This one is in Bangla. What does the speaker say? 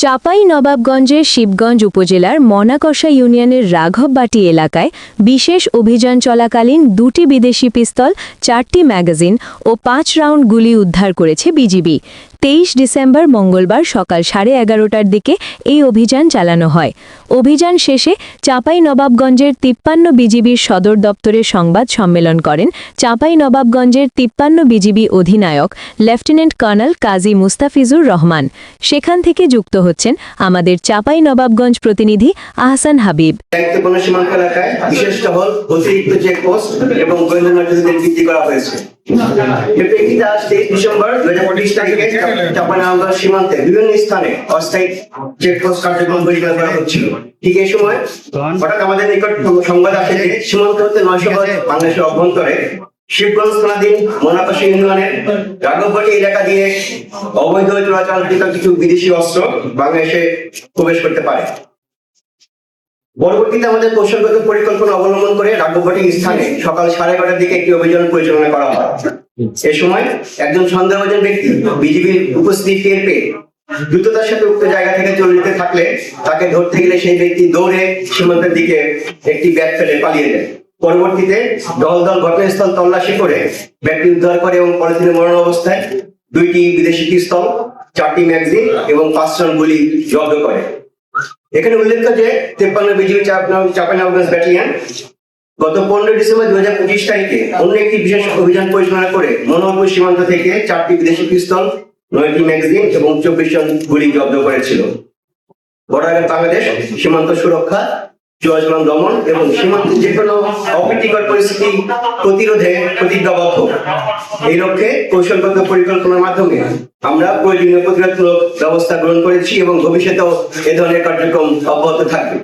চাপাই নবাবগঞ্জের শিবগঞ্জ উপজেলার মনাকষা ইউনিয়নের রাঘববাটি এলাকায় বিশেষ অভিযান চলাকালীন দুটি বিদেশি পিস্তল, চারটি ম্যাগাজিন ও পাঁচ রাউন্ড গুলি উদ্ধার করেছে বিজিবি। তেইশ ডিসেম্বর মঙ্গলবার সকাল সাড়ে এগারোটার দিকে এই অভিযান চালানো হয়। অভিযান শেষে চাপাই নবাবগঞ্জের তিপ্পান্ন বিজিবির সদর দপ্তরে সংবাদ সম্মেলন করেন চাপাই নবাবগঞ্জের তিপ্পান্ন বিজিবি অধিনায়ক লেফটেন্যান্ট কর্নেল কাজী মুস্তাফিজুর রহমান। সেখান থেকে যুক্ত হচ্ছেন আমাদের চাপাই নবাবগঞ্জ প্রতিনিধি আহসান হাবিব। এবং গোয়েন্দা করা হয়েছে। এর প্রেক্ষিতে আজ তেইশ ডিসেম্বর দুই হাজার পঁচিশ তারিখে সীমান্তে বিভিন্ন স্থানে অস্থায়ী চেকপোস্ট কার্যক্রম পরিচালনা করা হচ্ছিল। ঠিক এই সময় হঠাৎ আমাদের নিকট সংবাদ আসে যে সীমান্ত হতে নয়শো গজ বাংলাদেশের অভ্যন্তরে শিবগঞ্জ থানাধীন মোনাপাশি ইউনিয়নের এলাকা দিয়ে অবৈধ চলাচলকৃত কিছু বিদেশি অস্ত্র বাংলাদেশে প্রবেশ করতে পারে। পরবর্তীতে আমাদের কৌশলগত পরিকল্পনা অবলম্বন করে রাঘববাটি স্থানে সকাল সাড়ে এগারোটার দিকে একটি অভিযান পরিচালনা করা হয়। এ সময় একজন সন্দেহভাজন ব্যক্তি বিজিবির উপস্থিতি টের পেয়ে দ্রুততার সাথে উক্ত জায়গা থেকে চলে যেতে থাকলে তাকে ধরতে গেলে সেই ব্যক্তি দৌড়ে সীমান্তের দিকে একটি ব্যাগ ফেলে পালিয়ে যায়। পরবর্তীতে দল দল ঘটনাস্থল তল্লাশি করে ব্যাগটি উদ্ধার করে এবং পলিথিনে মরণ অবস্থায় দুইটি বিদেশি পিস্তল, চারটি ম্যাগজিন এবং পাঁচ রাউন্ড গুলি জব্দ করে। এখানে উল্লেখ্য যে তেপ্পান্ন বিজিবি চাপানগঞ্জ ব্যাটালিয়ন। গত পনেরো ডিসেম্বর দু হাজার পঁচিশ তারিখে অন্য একটি বিশেষ অভিযান পরিচালনা করে মনোহরপুর সীমান্ত থেকে চারটি বিদেশি পিস্তল, নয়টি ম্যাগজিন এবং চব্বিশ জন গুলি জব্দ করেছিল। বর্ডার বাংলাদেশ সীমান্ত সুরক্ষা চোরাচালান দমন এবং সীমান্তে যে কোনো অপ্রীতিকর পরিস্থিতি প্রতিরোধে প্রতিজ্ঞাবদ্ধ। এই লক্ষ্যে কৌশলগত পরিকল্পনার মাধ্যমে আমরা প্রয়োজনীয় প্রতিরোধমূলক ব্যবস্থা গ্রহণ করেছি এবং ভবিষ্যতেও এ ধরনের কার্যক্রম অব্যাহত থাকবে।